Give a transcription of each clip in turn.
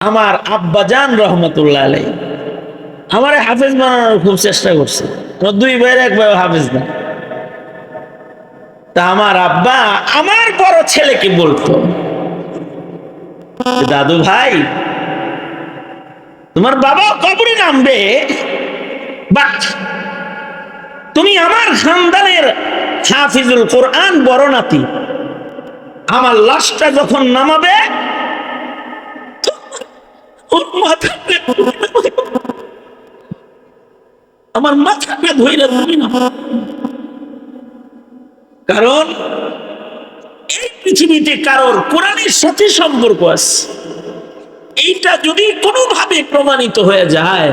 আমার আব্বাজান রহমতুল্লাহ আলাই আমার হাফেজ বানানোর খুব চেষ্টা করছে। আমার দুই ভাইয়ের এক ভাই হাফেজ না। তা আমার আব্বা আমার বড় ছেলেকে বলতো দাদু ভাই, তোমার বাবা কবরে নামবে তুমি আমার খানদানের হাফিজুল কোরআন বড় নাতি। আমার লাশটা যখন নামাবে আমার মাথাটা ধইরা তুমি না। কারণ এই পৃথিবীতে কারোর কোরআনের সাথে সম্পর্ক আছে। এইটা যদি কোনোভাবে প্রমাণিত হয়ে যায়,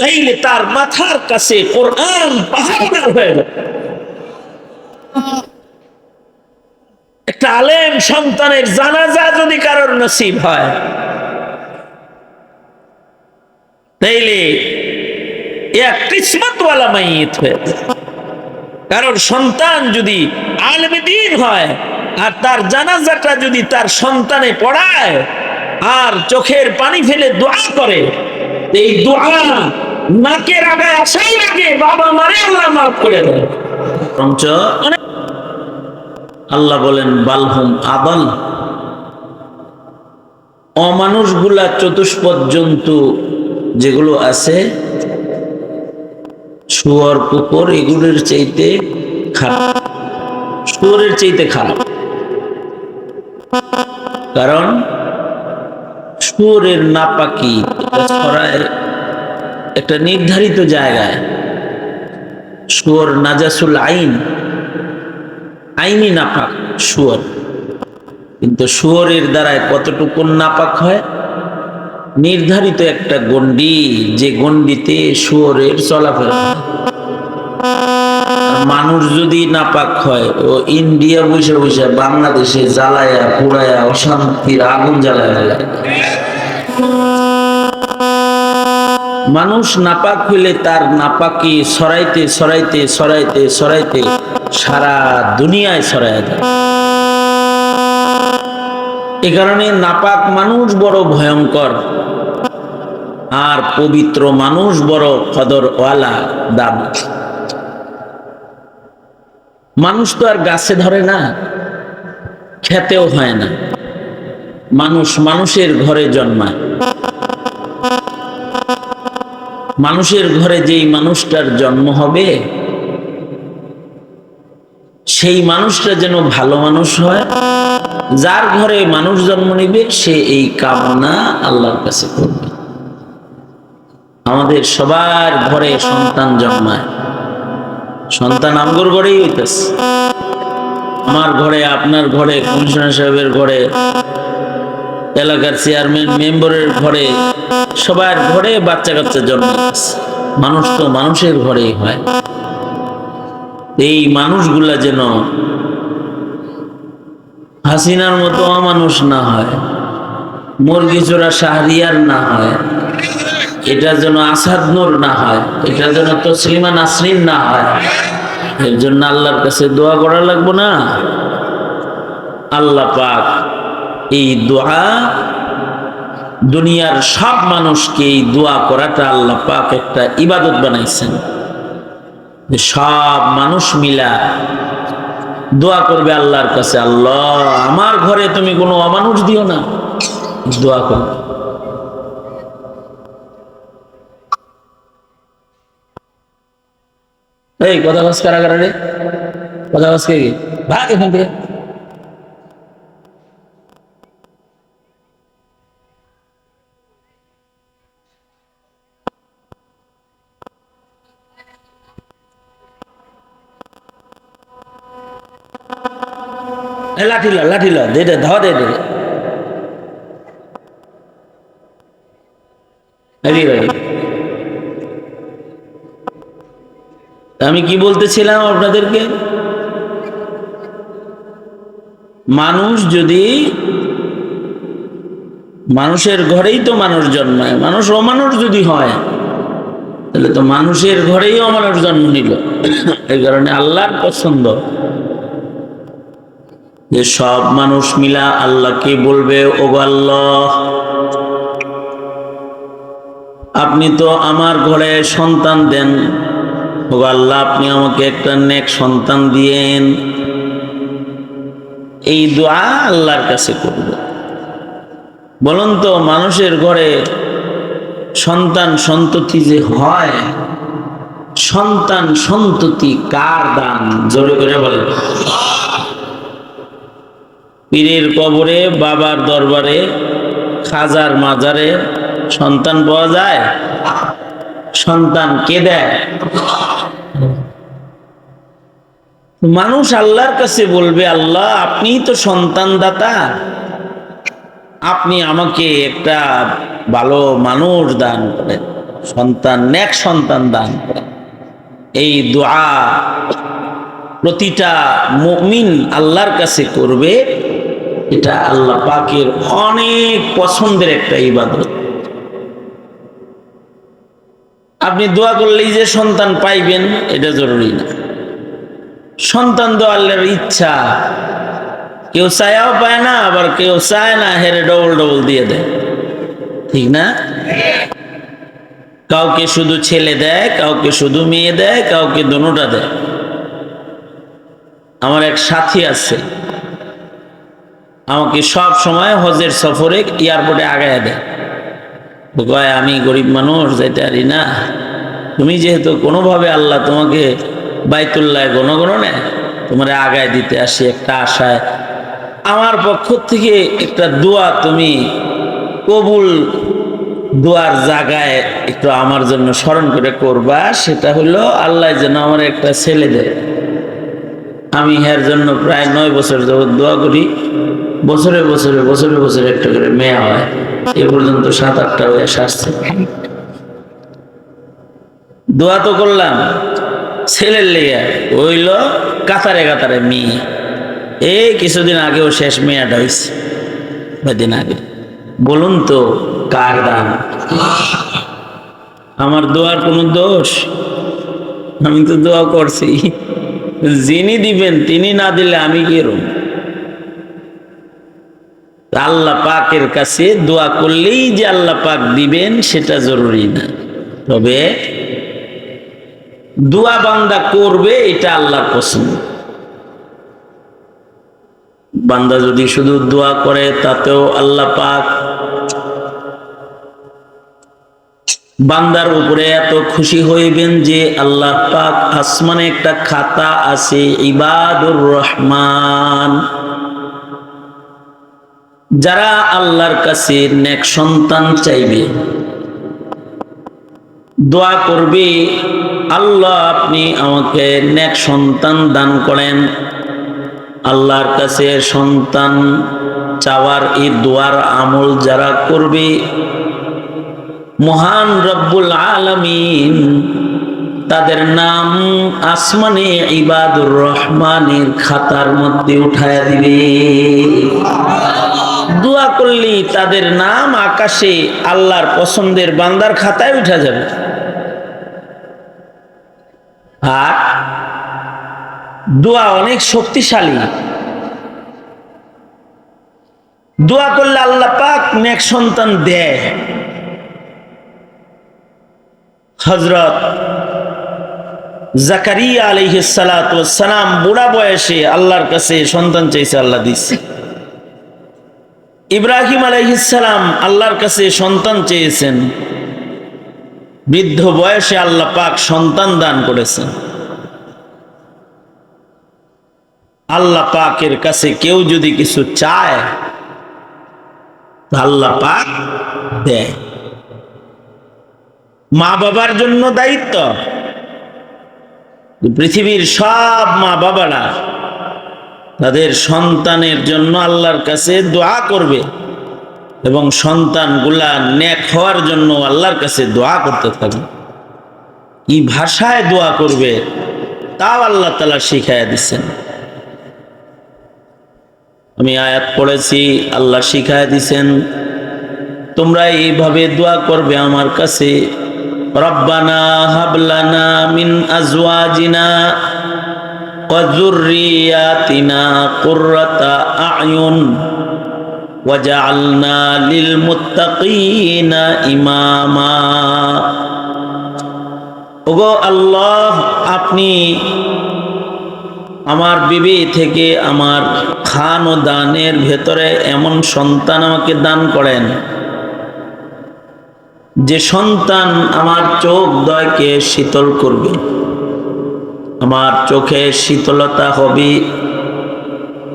তাইলে তার মাথার কাছে কোরআন পাহাড় হয়ে যাবে। একটা আলেম সন্তানের জানাজা যদি কারোর নসিব হয় তাইলে এক কিসমতওয়ালা মাইয়িত হয়ে কারণ সন্তান যদি আলমে দিন হয়, আর তার জানাজাটা যদি তার সন্তানে পড়ায়, আর চোখের পানি ফেলে দোয়া করে, এই দোয়া নাকের আগায় আসাই আগে বাবা মারে আল্লাহ মাফ করে দেয়। অনেক- আল্লাহ বলেন বালহুম আবাল অমানুষগুলা চতুষ্পদ জন্তু যেগুলো আছে, শুয়ার কুকুর এগুলোর চাইতে খারাপ। শুয়ারের চাইতে খারাপ। কারণ শুয়োরের নাপাকি ছড়ায় একটা নির্ধারিত জায়গায়। শুয়োর নাজাসুল আইন, আইনি নাপাক শুয়োর। কিন্তু শুয়োরের দ্বারায় কতটুকু নাপাক হয়? নির্ধারিত একটা গন্ডি যে গন্ডিতে শুয়োরের চলাফেরা মানুষ যদি নাপাক হয়, ও ইন্ডিয়া বসে বসে বাংলাদেশে জ্বালায়া, পুড়ায়া, অশান্তির আগুন জ্বালায়া মানুষ নাপাক হইলে তার নাপাকি সরাইতে সরাইতে সরাইতে সরাইতে সারা দুনিয়ায় সরাইয়া যায় এ কারণে নাপাক মানুষ বড় ভয়ঙ্কর। আর পবিত্র মানুষ বড় কদরওয়ালা দামি। মানুষ তো আর গাছে ধরে না, খেতেও হয় না। মানুষ মানুষের ঘরে জন্মায়। মানুষের ঘরে যেই মানুষটার জন্ম হবে, সেই মানুষটা যেন ভালো মানুষ হয়, যার ঘরে মানুষ জন্ম নিবে, সে এই কামনা আল্লাহর কাছে করবে। আমাদের সবার ঘরে সন্তান জন্মায়। সন্তান আমগর ঘরেই হইতেছে। আমার ঘরে, আপনার ঘরে, কমিশনার সাহেবের ঘরে, এলাকার চেয়ারম্যান, মেম্বারের ঘরে, সবার ঘরে বাচ্চা কাচ্চা জন্মাইতেছে। মানুষ তো মানুষের ঘরেই হয়। এই মানুষগুলা যেন হাসিনার মতো অমানুষ না হয়, মুরগি চোরা শাহরিয়ার না হয় এটা যেন আসাদ নূর না হয়, এটা যেন তসলিমা নাসরিন না হয়। এর জন্য আল্লাহর কাছে দোয়া করা লাগবো না। আল্লাহ পাক এই দোয়া দুনিয়ার সব মানুষকে এই দোয়া করাটা আল্লাহ পাক একটা ইবাদত বানাইছেন। সব মানুষ মিলা দোয়া করবে আল্লাহর কাছে, আল্লাহ, আমার ঘরে তুমি কোনো অমানুষ দিও না। দোয়া করবে এই, কথা বাস কারা কারা রে কথা বাস কে? ভাগ এখান থেকে লাঠি ল লাঠি ল, দে দে ধাওয়া দে দে। এদিকে রাখি। আমি কি বলতেছিলাম আপনাদেরকে? মানুষ যদি মানুষের ঘরেই তো মানুষ জন্মায়, মানুষ অমানুষ যদি হয়, তাহলে তো মানুষের ঘরেই অমানুষ জন্ম নিল। এই কারণে আল্লাহর পছন্দ। যে সব মানুষ মিলা আল্লাহকে বলবে? ও আল্লাহ, আপনি তো আমার ঘরে সন্তান দেন। আল্লাহ, আপনি আমাকে একটা নেক সন্তান দিয়েন। এই দোয়া আল্লাহর কাছে করব। বলুন তো, মানুষের ঘরে সন্তান সন্ততি যে হয়, সন্তান সন্ততি কার দান? জোরে করে বলে পীরের কবরে, বাবার দরবারে, খাজার মাজারে সন্তান পাওয়া যায়? সন্তান কে দেয়? মানুষ আল্লাহর কাছে বলবে, আল্লাহ, আপনিই তো সন্তান দাতা আপনি আমাকে একটা ভালো মানুষ দান করেন, সন্তান, নেক সন্তান দান করেন। এই দোয়া প্রতিটা মুমিন আল্লাহর কাছে করবে, এটা আল্লাহ পাকের অনেক পছন্দের একটা ইবাদত। আপনি দোয়া করলেই যে সন্তান পাইবেন, এটা জরুরি না। সন্তান তো আল্লাহর ইচ্ছা, কেউ চায়াও পায় না, আবার কেউ চায় না, হেরে ডবল ডবল দিয়ে দেয়। ঠিক না? কাউকে শুধু ছেলে দেয়, কাউকে শুধু মেয়ে দেয়, কাউকে দোনোটা দেয়। আমার এক সাথী আছে, আমাকে সব সময় হজের সফরে এয়ারপোর্টে আগায় দেয়। কয় আমি গরিব মানুষ, যাইতে পারি না। তুমি যেহেতু কোনোভাবে আল্লাহ তোমাকে বাইতুল্লাহ গণগণ নেয় তোমার আগায় দিতে আসি একটা আশায়, আমার পক্ষ থেকে একটা দোয়া তুমি কবুল দোয়ার জায়গায় একটু আমার জন্য স্মরণ করে করবা, সেটা হলো আল্লাহ যেন আমার একটা ছেলে দেয়। আমি এর জন্য প্রায় নয় বছর যাবৎ দোয়া করি। বছরে বছরে বছরে বছরে একটা করে মেয়া হয়। এ পর্যন্ত সাত, আটটা হয়ে আসছে। দোয়া তো করলাম, ছেলের লেগে হইল কাতারে কাতারে মেয়ে। এই কিছুদিন আগেও শেষ মেয়াটা হয়েছে কদিন আগে। বলুন তো, কার দান? আমার দোয়ার কোনো দোষ? আমি তো দোয়া করছি। যিনি দিবেন, তিনি না দিলে আমি কি রুম? আল্লাহ পাকের কাছে দোয়া করলেই যে আল্লাহ পাক দিবেন, সেটা জরুরি না। তবে দোয়া বান্দা করবে, এটা আল্লাহর পছন্দ বান্দা যদি শুধু দোয়া করে, তাতেও আল্লাহ পাক বান্দার উপরে এত খুশি হইবেন যে আল্লাহ পাক আসমানে একটা খাতা আছে, ইবাদুর রহমান। যারা আল্লাহর কাছে নেক সন্তান চাইবে, দোয়া করবে, আল্লাহ আপনি আমাকে নেক সন্তান দান করেন। আল্লাহর কাছে সন্তান চাওয়ার এই দোয়ার আমল যারা করবে, মহান রব্বুল আলমিন, তাদের নাম আসমানে ইবাদুর রহমানের খাতার মধ্যে উঠায় দিবে। দোয়া করলেই তাদের নাম আকাশে আল্লাহর পছন্দের বান্দার খাতায় উঠা যাবে। আর দোয়া অনেক শক্তিশালী। দোয়া করলে আল্লাহ পাক নেক সন্তান দেয়। হজরত জাকারিয়া আলহিসালাম বুড়া বয়সে আল্লাহর কাছে সন্তান চাইছে, আল্লাহ দিচ্ছে ইব্রাহিম আলহিসাম আল্লাহর কাছে সন্তান চেয়েছেন। বৃদ্ধ বয়সে আল্লাহ পাক সন্তান দান করেছেন। আল্লাহ পাকের কাছে কেউ যদি কিছু চায় আল্লাহ পাক দেয়। মা বাবার জন্য দায়িত্ব। পৃথিবীর সব মা বাবারা তাদের সন্তানের জন্য আল্লাহর কাছে দোয়া করবে এবং সন্তানগুলা ন্যাক হওয়ার জন্য আল্লাহর কাছে দোয়া করতে থাকবে। কি ভাষায় দোয়া করবে, তাও আল্লাহ তালা শিখাইয়া দিচ্ছেন আমি আয়াত পড়েছি, আল্লাহ শিখাইয়া দিছেন, তোমরা এইভাবে দোয়া করবে আমার কাছে, রব্বানা হাবলানা মিন আজওয়াজিনা ওয়া যুররিয়াতিনা কুররাতা আয়ুন وجعلنا للمتقين إماما ওগো আল্লাহ আপনি আমার বিবি থেকে আমার খান ও দানের ভেতরে এমন সন্তান আমাকে দান করেন যে সন্তান আমার চোখ দয়কে শীতল করবে আমার চোখে শীতলতা হবে,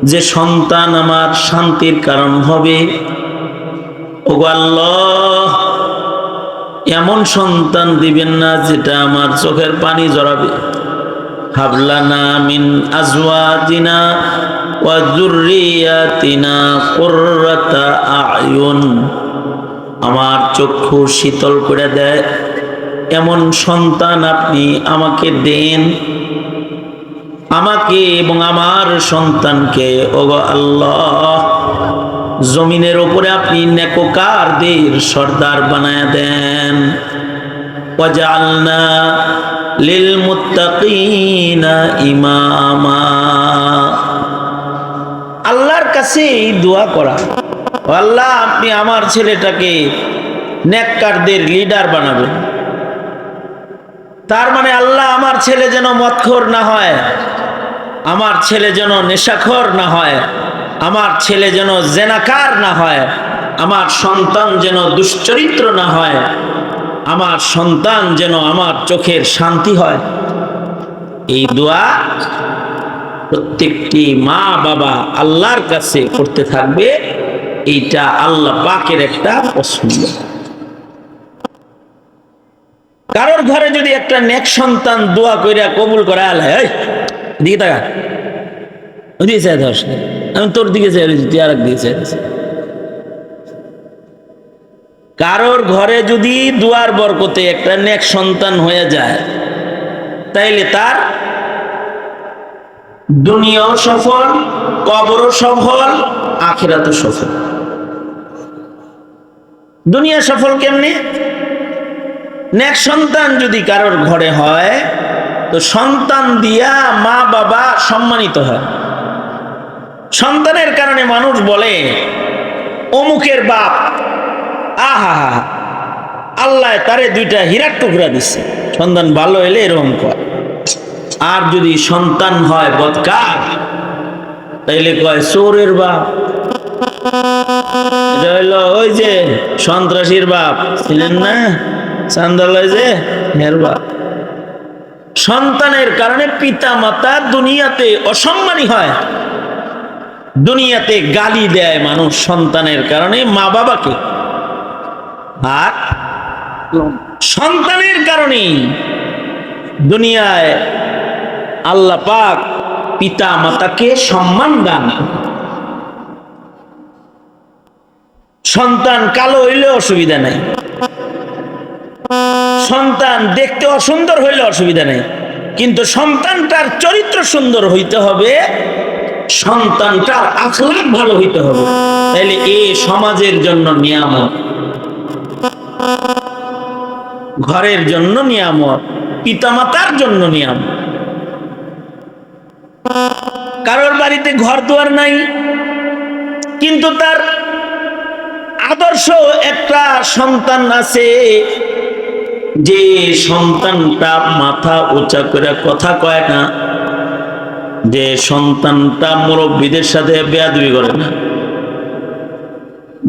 যে সন্তান আমার শান্তির কারণ হবে। এমন সন্তান দিবেন না যেটা আমার চোখের পানি জড়াবে। হাবলানা মিন ওয়া আয়ুন। আমার চক্ষু শীতল করে দেয়। এমন সন্তান আপনি আমাকে দেন। আমাকে এবং আমার সন্তানকে, ওগো আল্লাহ, জমিনের উপরে আপনি নেকোকারদের সর্দার বানায় দেন। ওয়াজআলনা লিল মুত্তাকিনা ইমামা। আল্লাহর কাছে এই দোয়া করা আল্লাহ, আপনি আমার ছেলেটাকে নেককারদের লিডার বানাবেন। তার মানে আল্লাহ আমার ছেলে যেন মৎখর না হয়, আমার ছেলে যেন নেশাখর না হয়, আমার ছেলে যেন জেনাকার না হয়, আমার সন্তান যেন দুশ্চরিত্র না হয়, আমার সন্তান যেন আমার চোখের শান্তি হয়। এই দোয়া প্রত্যেকটি মা বাবা আল্লাহর কাছে করতে থাকবে, এইটা আল্লাহ পাকের একটা পছন্দ। কারোর ঘরে যদি একটা নেক সন্তান দোয়া কইরা কবুল করে দিকে তাকা ধস। আমি তোর দিকে তুই আর এক দিকে চাই কারোর ঘরে যদি দুয়ার বরকতে একটা নেক সন্তান হয়ে যায়, তাইলে তার দুনিয়াও সফল, কবরও সফল, আখিরাতও সফল। দুনিয়া সফল কেমনে? নেক সন্তান যদি কারোর ঘরে হয়, তো সন্তান দিয়া মা বাবা সম্মানিত হয়। সন্তানের কারণে মানুষ বলে, অমুকের বাপ, আহা হা আল্লাহ তারে দুইটা হীরার টুকরা দিচ্ছে সন্তান ভালো এলে এরকম কয়। আর যদি সন্তান হয় বদকার তাইলে কয়, চোরের বাপ। এটা হইল ওই যে সন্ত্রাসীর বাপ, ছিলেন না? যে সন্তানের কারণে পিতা মাতা দুনিয়াতে অসম্মানী হয়। দুনিয়াতে গালি দেয় মানুষ সন্তানের কারণে মা বাবাকে আর সন্তানের কারণেই দুনিয়ায় আল্লাহ পাক পিতা মাতাকে সম্মান দান সন্তান কালো হইলে অসুবিধা নাই। সন্তান দেখতে অসুন্দর হইলে অসুবিধা নেই। কিন্তু সন্তানটার চরিত্র সুন্দর হইতে হবে, সন্তানটার আখলাক ভালো হইতে হবে। তাইলে এ সমাজের জন্য নিয়ামত। ঘরের জন্য নিয়ামত, পিতামাতার জন্য নিয়ামত। কারোর বাড়িতে ঘর দুয়ার নাই, কিন্তু তার আদর্শ একটা সন্তান আছে যে সন্তানটা মাথা উঁচা করে কথা কয় না, যে সন্তানটা মুরব্বীদের সাথে বেয়াদবি করে না,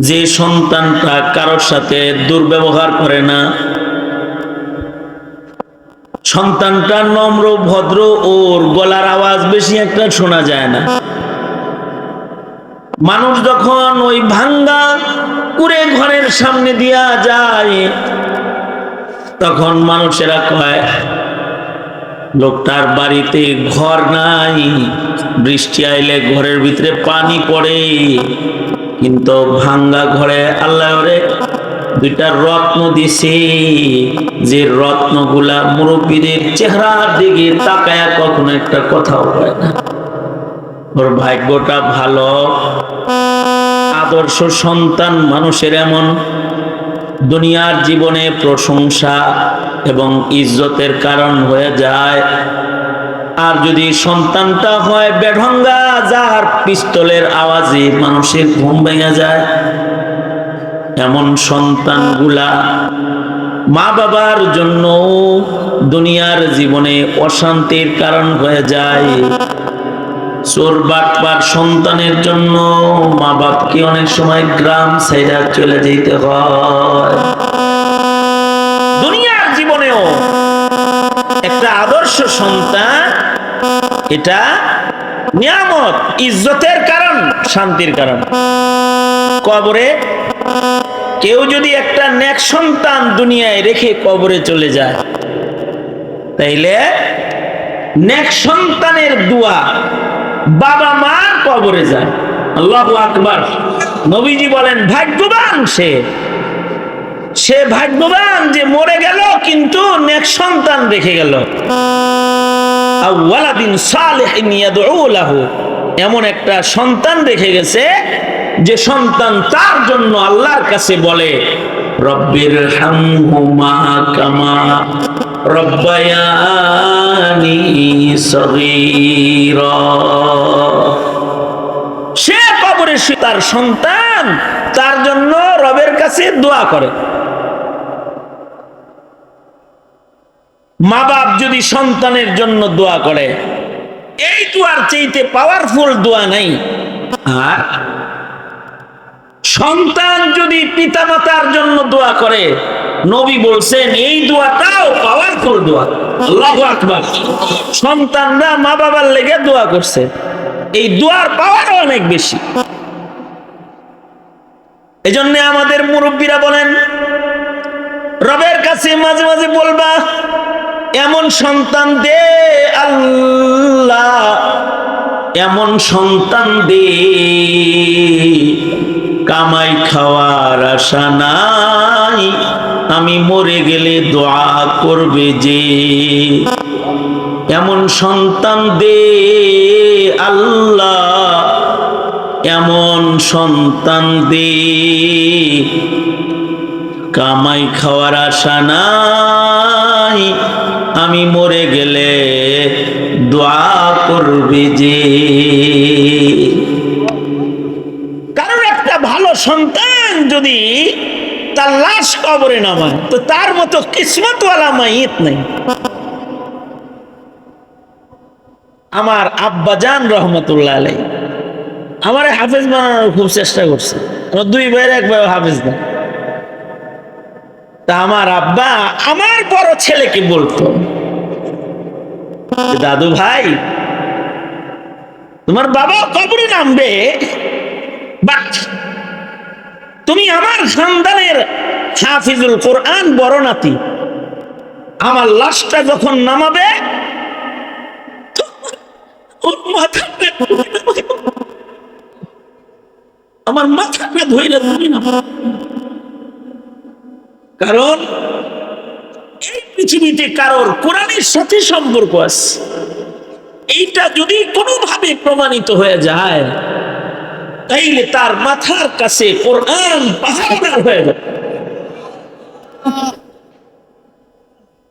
যে সন্তানটা কারোর সাথে দুর্ব্যবহার করে না, সন্তানটা নম্র, ভদ্র, ওর গলার আওয়াজ বেশি একটা শোনা যায় না। মানুষ যখন ওই ভাঙ্গা কুড়ে ঘরের সামনে দিয়া যায় তখন মানুষেরা কয় লোকটার বাড়িতে ঘর নাই, বৃষ্টি আইলে ঘরের ভিতরে পানি পড়ে। কিন্তু ভাঙ্গা ঘরে আল্লাহ দুইটা রত্ন দিছে। যে রত্নগুলা মুরব্বীদের চেহারার দিকে তাকায়া কখনো একটা কথাও কয় না। ওর ভাগ্যটা ভালো। আদর্শ সন্তান মানুষের এমন দুনিয়ার জীবনে প্রশংসা এবং ইজ্জতের কারণ হয়ে যায়। আর যদি সন্তানটা হয় বেঢঙ্গা, যার পিস্তলের আওয়াজে মানুষের ঘুম ভেঙে যায়, এমন সন্তানগুলা মা বাবার জন্য দুনিয়ার জীবনে অশান্তির কারণ হয়ে যায়। চোর বাটপার সন্তানের জন্য মা বাপকে অনেক সময় গ্রাম সাইডা চলে যেতে হয়? দুনিয়ার জীবনেও একটা আদর্শ সন্তান, এটা নিয়ামত, ইজ্জতের কারণ, শান্তির কারণ। কবরে কেউ যদি একটা নেক সন্তান দুনিয়ায় রেখে কবরে চলে যায়, তাইলে নেক সন্তানের দোয়া বাবা মার কবরে যায়। আল্লাহ আকবার। নবীজি বলেন, ভাগ্যবান সে। সে ভাগ্যবান যে মরে গেল, কিন্তু সন্তান রেখে গেল। এমন একটা সন্তান রেখে গেছে, যে সন্তান তার জন্য আল্লাহর কাছে বলে রব্বির হামহুমা কামা রব্বায়ানি সগীরা। সে কবরে তার সন্তান, তার জন্য রবের কাছে দোয়া করে। মা বাপ যদি সন্তানের জন্য দোয়া করে, এই দোয়ার চাইতে পাওয়ারফুল দোয়া নাই। আর সন্তান যদি পিতামাতার জন্য দোয়া করে, নবী বলছেন, এই দোয়াটাও পাওয়ারফুল দোয়া। আকবার। সন্তানরা মা বাবার লেগে দোয়া করছে। এই দোয়ার পাওয়ারও অনেক বেশি। আমাদের মুরব্বীরা বলেন, রবের কাছে মাঝে মাঝে বলবা, এমন সন্তান দে আল্লাহ, এমন সন্তান দে, কামাই খাওয়ার আশা নাই। আমি মরে গেলে দোয়া করবে যে, এমন সন্তান দে আল্লাহ, এমন সন্তান দে। কামাই খাওয়ার আশা নাই, আমি মরে গেলে দোয়া করবে যে। কারণ একটা ভালো সন্তান যদি তার লাশ কবরে নামায়। তো তার মতো কিসমতওয়ালা মাইত নেই। আমার আব্বাজান রহমতুল্লাহ আলাই আমার হাফেজ বানানোর খুব চেষ্টা করছে। আমার দুই ভাইয়ের এক ভাই হাফেজ না। তা আমার আব্বা আমার বড় ছেলেকে বলতো দাদু ভাই, তোমার বাবা কবরে নামবে বাট তুমি আমার খানদানের হাফিজুল কোরআন বড় নাতি আমার লাশটা যখন নামাবে আমার মাথাটা তুমি কারণ এই পৃথিবীতে কারোর কোরআনের সাথে সম্পর্ক আছে। এইটা যদি কোনোভাবে প্রমাণিত হয়ে যায় তাইলে তার মাথার কাছে কোরআন পাহাড় হয়ে যাবে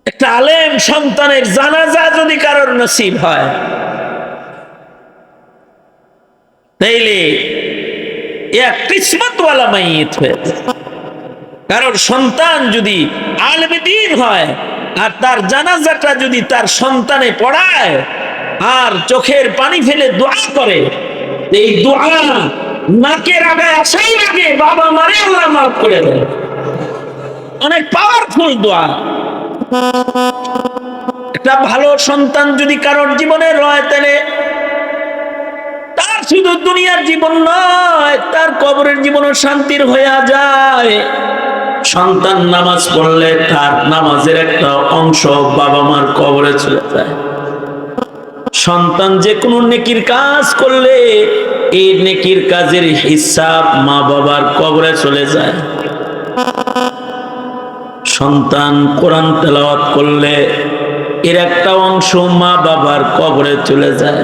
একটা আলেম সন্তানের জানাজা যদি কারোর নসিব হয়, তাইলে কিসমতওয়ালা মাইত হয়ে। কারণ সন্তান যদি আলমে দিন হয়, আর তার জানাজাটা যদি তার সন্তানে পড়ায়, আর চোখের পানি ফেলে দোয়া করে, এই দোয়া বাবা মারে আল্লাহ মাফ করে দেয়। অনেক পাওয়ারফুল দোয়া। একটা ভালো সন্তান যদি কারোর জীবনে রয়, তাহলে তার শুধু দুনিয়ার জীবন নয়, তার কবরের জীবনও শান্তির হয়ে যায়। সন্তান নামাজ পড়লে তার নামাজের একটা অংশ বাবা মার কবরে চলে যায়। সন্তান যে কোনো নেকির কাজ করলে এই নেকির কাজের হিসাব মা বাবার কবরে চলে যায়। সন্তান কোরআন তেলাওয়াত করলে এর একটা অংশ মা বাবার কবরে চলে যায়।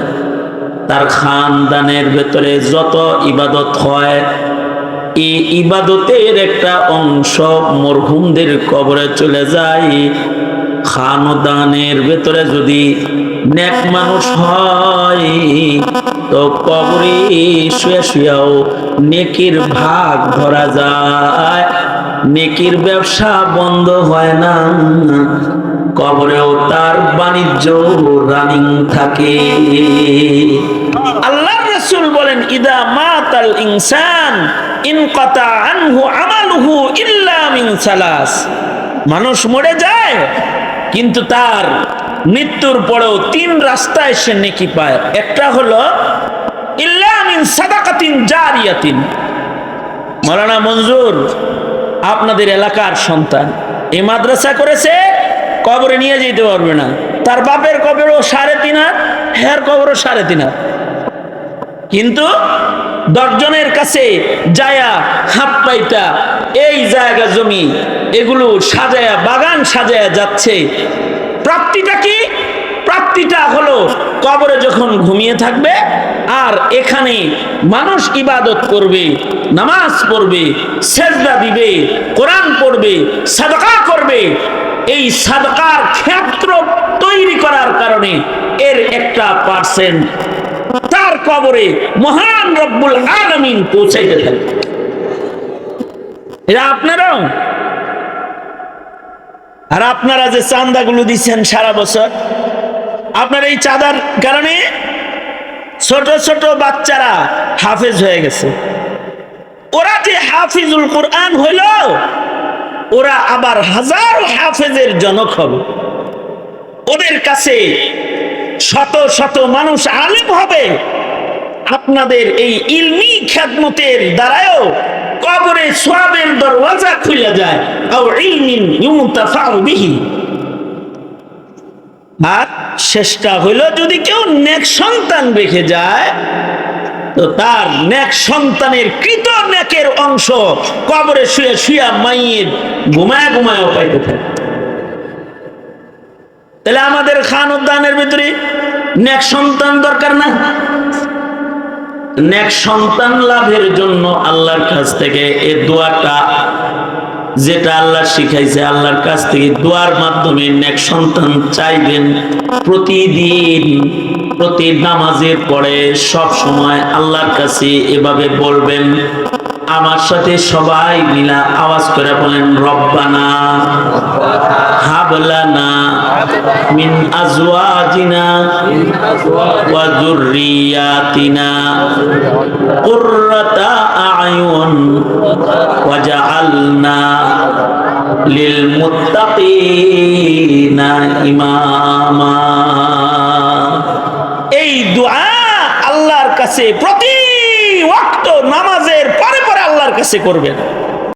তার খানদানের ভেতরে যত ইবাদত হয়, এই ইবাদতের একটা অংশ মরহুমদের কবরে চলে যায়। খানদানের ভেতরে যদি নেক মানুষ হয়, তো কবরে শুয়ে শুয়েও নেকির ভাগ ধরা যায়। নেকির ব্যবসা বন্ধ হয় না, কবরেও তার বাণিজ্য রানিং থাকে। আল্লাহ রসুল বলেন, ইদা মাতাল ইনসান ইনকাতা আনহু আমালুহু ইল্লা মিন সালাস। মানুষ মরে যায়, কিন্তু তার মৃত্যুর পরেও তিন রাস্তায় সে নেকি পায়। একটা হলো, ইল্লা সাদাকাতিন জারিয়াতিন। মাওলানা মঞ্জুর, আপনাদের এলাকার সন্তান। মাদ্রাসা করেছে, কবরে নিয়ে যেতে পারবে না। তার বাপের সাড়ে তিন হাত হ্যার সাড়ে তিন হাত। কিন্তু দশজনের কাছে যায়া হাত পাইটা এই জায়গা জমি, এগুলো সাজায়া, বাগান সাজায়া যাচ্ছে। প্রাপ্তিটা কি? কবরে যখন ঘুমিয়ে থাকবে, আর এখানে মানুষ ইবাদত করবে, নামাজ পড়বে, সেজদা দিবে, কোরআন পড়বে, সাদকা করবে, এই সাদকার ক্ষেত্র তৈরি করার কারণে এর একটা পার্সেন্ট তার কবরে মহান রব্বুল আলমিন পৌঁছাইতে থাকে এরা আপনারাও? আর আপনারা যে চান্দাগুলো দিচ্ছেন সারা বছর আপনার এই চাঁদার কারণে ছোট ছোট বাচ্চারা হাফেজ হয়ে গেছে। ওরা যে হাফিজুল কোরআন হইল, ওরা আবার হাজার হাফেজের জনক হবে। ওদের কাছে শত শত মানুষ আলিম হবে। আপনাদের এই ইলমি খ্যাতমতের দ্বারাও কবরে সোয়াবের দরওয়াজা খুলে যায়। আর শেষটা হইল, যদি কেউ নেক সন্তান রেখে যায়, তো তার নেক সন্তানের কৃত নেকের অংশ কবরে শুয়ে শুয়া মাইয়ের ঘুমায় ঘুমায় পাইতে থাকে। তাহলে আমাদের খান উদ্যানের ভিতরে নেক সন্তান দরকার না? নেক সন্তান লাভের জন্য আল্লাহর কাছ থেকে এই দোয়াটা যেটা আল্লাহ শিখাইছে, আল্লাহর কাছ থেকে দোয়ার মাধ্যমে নেক সন্তান চাইবেন। প্রতিদিন, প্রতি নামাজের পরে সব সময় আল্লাহর কাছে এভাবে বলবেন, আমার সাথে সবাই মিলা আওয়াজ করে বলেন, রব্বানা। হাবলানা মিন আজওয়াজিনা ওয়া যুররিয়াতিনা কুররাতা আয়ুন ওয়াজআলনা লিল মুত্তাকিনা ইমামা এই দোয়া আল্লাহর কাছে প্রতি ওয়াক্ত, নামাজের পরে পরে আল্লাহর কাছে করবেন।